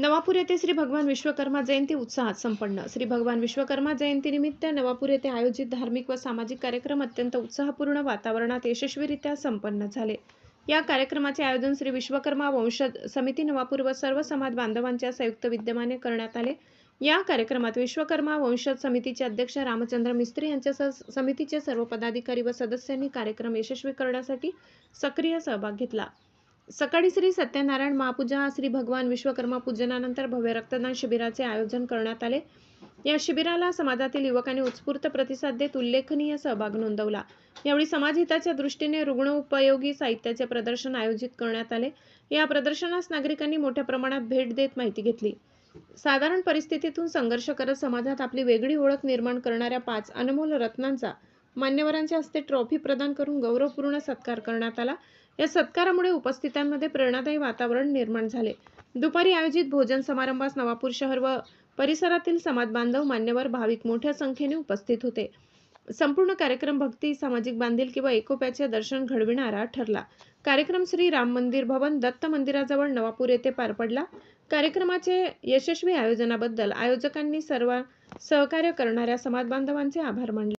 नवापूर येथे श्री भगवान विश्वकर्मा जयंती उत्साहात संपन्न. श्री भगवान विश्वकर्मा जयंतीनिमित्त नवापूर येथे आयोजित धार्मिक व सामाजिक कार्यक्रम अत्यंत उत्साहपूर्ण वातावरणात यशस्वीरित्या संपन्न झाले. या कार्यक्रमाचे आयोजन श्री विश्वकर्मा वंशज समिती नवापूर व सर्व समाज बांधवांच्या संयुक्त विद्यमाने करण्यात आले. या कार्यक्रमात विश्वकर्मा वंशज समितीचे अध्यक्ष रामचंद्र मिस्त्री यांच्यासह समितीचे सर्व पदाधिकारी व सदस्यांनी कार्यक्रम यशस्वी करण्यासाठी सक्रिय सहभाग घेतला. सकाळी श्री सत्यनारायण महापूजा श्री भगवान विश्वकर्मा पूजनानंतर भव्य रक्तदान शिबिराचे आयोजन करण्यात आले. या शिबिराला समाजातील युवकांनी उत्स्फूर्त प्रतिसाद देत उल्लेखनीय सहभाग नोंदवला. यावेळी समाजहिताच्या दृष्टीने रुग्ण उपयोगी साहित्याचे प्रदर्शन आयोजित करण्यात आले. या प्रदर्शनास नागरिकांनी मोठ्या प्रमाणात भेट देत माहिती घेतली. साधारण परिस्थितीतून संघर्ष करत समाजात आपली वेगळी ओळख निर्माण करणाऱ्या पाच अनमोल रत्नांचा मान्यवरांच्या हस्ते ट्रॉफी प्रदान करून गौरवपूर्ण सत्कार करण्यात आला. या सत्कारामुळे उपस्थितांमध्ये प्रेरणादायी वातावरण निर्माण झाले. दुपारी आयोजित भोजन समारंभास नवापूर शहर व परिसरातील समाज बांधव मान्यवर भाविक मोठ्या संख्येने उपस्थित होते. संपूर्ण कार्यक्रम भक्ती सामाजिक बांधिलकी व एकोप्याचे दर्शन घडविणारा ठरला. कार्यक्रम श्री राम मंदिर भवन दत्त मंदिराजवळ नवापूर येथे पार पडला. कार्यक्रमाचे यशस्वी आयोजनाबद्दल आयोजकांनी सर्व सहकार्य करणाऱ्या समाज बांधवांचे आभार मानले.